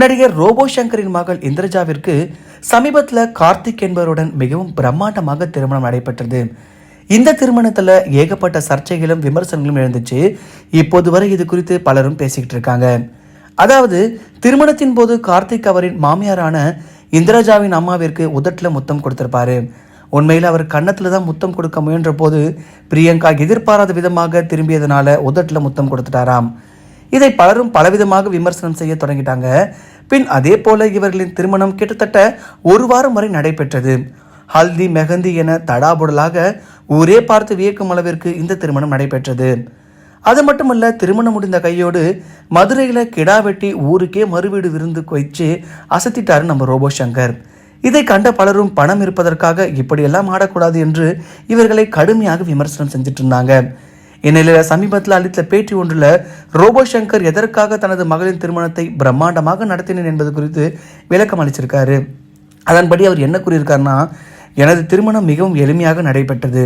நடிகர் ரோபோ சங்கரின் மகள் இந்திரஜாவிற்கு சமீபத்தில் கார்த்திக் என்பவருடன் மிகவும் பிரம்மாண்டமாக திருமணம் நடைபெற்றது. இந்த திருமணத்தில் ஏகப்பட்ட சர்ச்சைகளும் விமர்சனங்களும் எழுந்துச்சு. இப்போது வரை இது குறித்து பலரும் பேசிக்கிட்டு இருக்காங்க. அதாவது திருமணத்தின் போது கார்த்திக் அவரின் மாமியாரான இந்திரஜாவின் அம்மாவிற்கு உதட்டில் முத்தம் கொடுத்திருப்பாரு. உண்மையில் அவர் கன்னத்தில் தான் முத்தம் கொடுக்க முயன்ற போது பிரியங்கா எதிர்பாராத விதமாக திரும்பியதனால உதட்டில் முத்தம் கொடுத்துட்டாராம். இதை பலரும் பலவிதமாக விமர்சனம் செய்ய தொடங்கிட்டாங்க. பின் அதே போல இவர்களின் திருமணம் கிட்டத்தட்ட ஒரு வாரம் வரை நடைபெற்றது. ஹல்தி மெஹந்தி என தடாபுடலாக ஊரே பார்த்து வியக்கும் அளவிற்கு இந்த திருமணம் நடைபெற்றது. அது மட்டுமல்ல திருமணம் முடிந்த கையோடு மதுரையில் கிடா வெட்டி ஊருக்கே மறுவீடு விருந்து வச்சு அசத்திட்டாரு நம்ம ரோபோ சங்கர். இதை கண்ட பலரும் பணம் இருப்பதற்காக இப்படியெல்லாம் ஆடக்கூடாது என்று இவர்களை கடுமையாக விமர்சனம் செஞ்சுட்டு இருந்தாங்க. இந்நிலையில் சமீபத்தில் அளித்த பேட்டி ஒன்றில் ரோபோ சங்கர் எதற்காக தனது மகளின் திருமணத்தை பிரம்மாண்டமாக நடத்தினேன் என்பது குறித்து விளக்கம் அளிச்சிருக்காரு. அதன்படி அவர் என்ன கூறியிருக்காருன்னா எனது திருமணம் மிகவும் எளிமையாக நடைபெற்றது.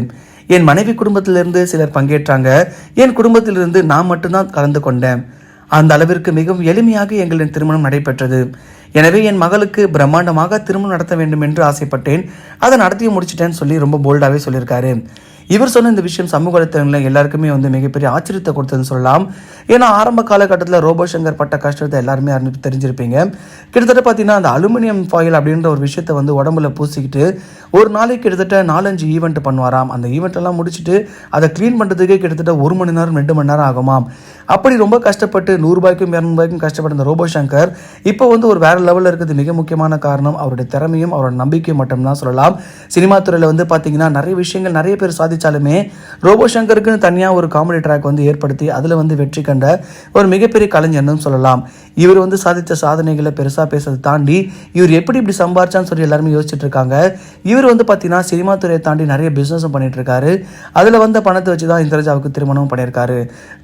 என் மனைவி குடும்பத்திலிருந்து சிலர் பங்கேற்றாங்க. என் குடும்பத்திலிருந்து நான் மட்டும்தான் கலந்து கொண்டேன். அந்த அளவிற்கு மிகவும் எளிமையாக எங்களின் திருமணம் நடைபெற்றது. எனவே என் மகளுக்கு பிரம்மாண்டமாக திருமணம் நடத்த வேண்டும் என்று ஆசைப்பட்டேன். அதை நடத்தி முடிச்சிட்டேன்னு சொல்லி ரொம்ப போல்டாகவே சொல்லியிருக்காரு. இவர் சொன்ன இந்த விஷயம் சமூக வலைத்தளங்களில் எல்லாருக்குமே வந்து மிகப்பெரிய ஆச்சரியத்தை கொடுத்ததுன்னு சொல்லலாம். ஏன்னா ஆரம்ப காலகட்டத்தில் ரோபோ சங்கர் பட்ட கஷ்டத்தை எல்லாருமே அறிஞ்சு தெரிஞ்சிருப்பீங்க. கிட்டத்தட்ட பார்த்தீங்கன்னா அந்த அலுமினியம் ஃபாயில் அப்படின்ற ஒரு விஷயத்தை வந்து உடம்புல பூசிக்கிட்டு ஒரு நாளைக்கு கிட்டத்தட்ட நாலஞ்சு ஈவெண்ட் பண்ணுவாராம். அந்த ஈவெண்ட் எல்லாம் முடிச்சுட்டு அதை க்ளீன் பண்ணுறதுக்கே கிட்டத்தட்ட ஒரு மணி நேரம் ரெண்டு மணி நேரம் ஆகுமாம். அப்படி ரொம்ப கஷ்டப்பட்டு நூறுரூபாய்க்கும் இரநூறுபாய்க்கும் கஷ்டப்பட்ட இந்த ரோபோ சங்கர் இப்போ வந்து ஒரு வேற லெவலில் இருக்கிறது மிக முக்கியமான காரணம் அவருடைய திறமையும் அவரோட நம்பிக்கையும் மட்டும்தான் சொல்லலாம். சினிமா துறையில் வந்து பார்த்தீங்கன்னா நிறைய விஷயங்கள் நிறைய பேர் சாதித்தாலுமே ரோபோ சங்கருக்குன்னு தனியாக ஒரு காமெடி ட்ராக் வந்து ஏற்படுத்தி அதில் வந்து வெற்றி கண்ட ஒரு மிகப்பெரிய கலைஞர்னு சொல்லலாம். இவர் வந்து சாதித்த சாதனைகளை பெருசாக பேசுறதை தாண்டி இவர் எப்படி இப்படி சம்பாரிச்சான்னு சொல்லி எல்லாருமே யோசிச்சுட்டு இருக்காங்க. இவர் வந்து பார்த்தீங்கன்னா சினிமா துறையை தாண்டி நிறைய பிஸ்னஸும் பண்ணிட்டு இருக்காரு. அதில் வந்த பணத்தை வச்சு தான் இந்திரஜாவுக்கு திருமணம் பண்ணியிருக்காரு.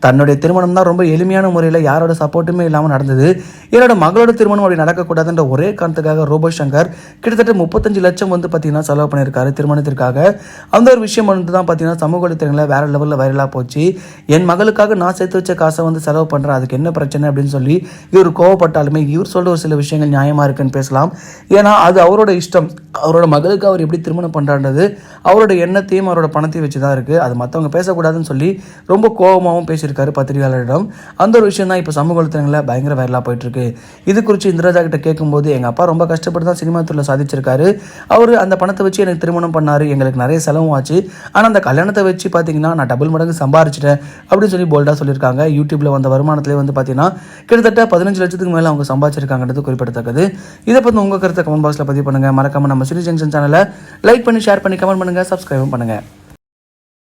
தன்னுடைய திருமணம் தான் ரொம்ப எளிமையான முறையில் யாரோட சப்போர்ட்டுமே இல்லாமல் நடந்தது. என்னோட மகளோட திருமணம் அப்படி நடக்கக்கூடாதுன்ற ஒரே காரணத்துக்காக ரோபோ சங்கர் கிட்டத்தட்ட முப்பத்தஞ்சு லட்சம் வந்து பார்த்தீங்கன்னா செலவு பண்ணியிருக்காரு திருமணத்திற்காக. அந்த ஒரு விஷயம் வந்து தான் பார்த்தீங்கன்னா சமூக வலைத்தளங்களில் வேற லெவலில் வைரலாக போச்சு. என் மகளுக்காக நான் சேர்த்து வச்ச காசை வந்து செலவு பண்ணுறேன் அதுக்கு என்ன பிரச்சனை அப்படின்னு சொல்லி இவர் கோவப்பட்டாலுமே இவர் சொல்ற ஒரு சில விஷயங்கள் நியாயமாக இருக்குன்னு பேசலாம். ஏன்னா அது அவரோட இஷ்டம். அவரோட மகளுக்கு அவர் எப்படி திருமணம் பண்ணுறான்றது அவரோட எண்ணத்தையும் அவரோட பணத்தையும் வச்சு தான் இருக்குது அது மற்றவங்க பேசக்கூடாதுன்னு சொல்லி ரொம்ப கோபமாகவும் பேசியிருக்காரு பத்திரிகையாளரிடம். அந்த ஒரு விஷயம் தான் இப்போ சமூக வலைத்தளங்களில் பயங்கர வைரலாக போயிட்டுருக்கு. இது குறித்து இந்திரஜா கிட்ட கேட்கும்போது எங்கள் அப்பா ரொம்ப கஷ்டப்பட்டு தான் சினிமா துறையில் சாதிச்சிருக்காரு. அவர் அந்த பணத்தை வச்சு எனக்கு திருமணம் பண்ணார். எங்களுக்கு நிறைய செலவும் ஆச்சு. ஆனால் அந்த கல்யாணத்தை வச்சு பார்த்தீங்கன்னா நான் டபுள் மடங்கு சம்பாரிச்சிட்டேன். அப்படின்னு சொல்லி போல்டாக சொல்லியிருக்காங்க. யூடியூப்பில் வந்த வருமானத்திலே வந்து பார்த்தீங்கன்னா கிட்டத்தட்ட பதினஞ்சு லட்சத்துக்கு மேலே அவங்க சம்பாதிச்சிருக்காங்கிறது குறிப்பிடத்தக்கது. இதை பற்றி உங்கள் கருத்தை கமெண்ட் பாக்ஸில் பதிவு பண்ணுங்கள் மறக்காம நம்ம சிட்டி ஜங்ஷன் சேனலை லைக் பண்ணி ஷேர் பண்ணி கமெண்ட் பண்ணுங்கள் சப்ஸ்கிரைபும் பண்ணுங்கள்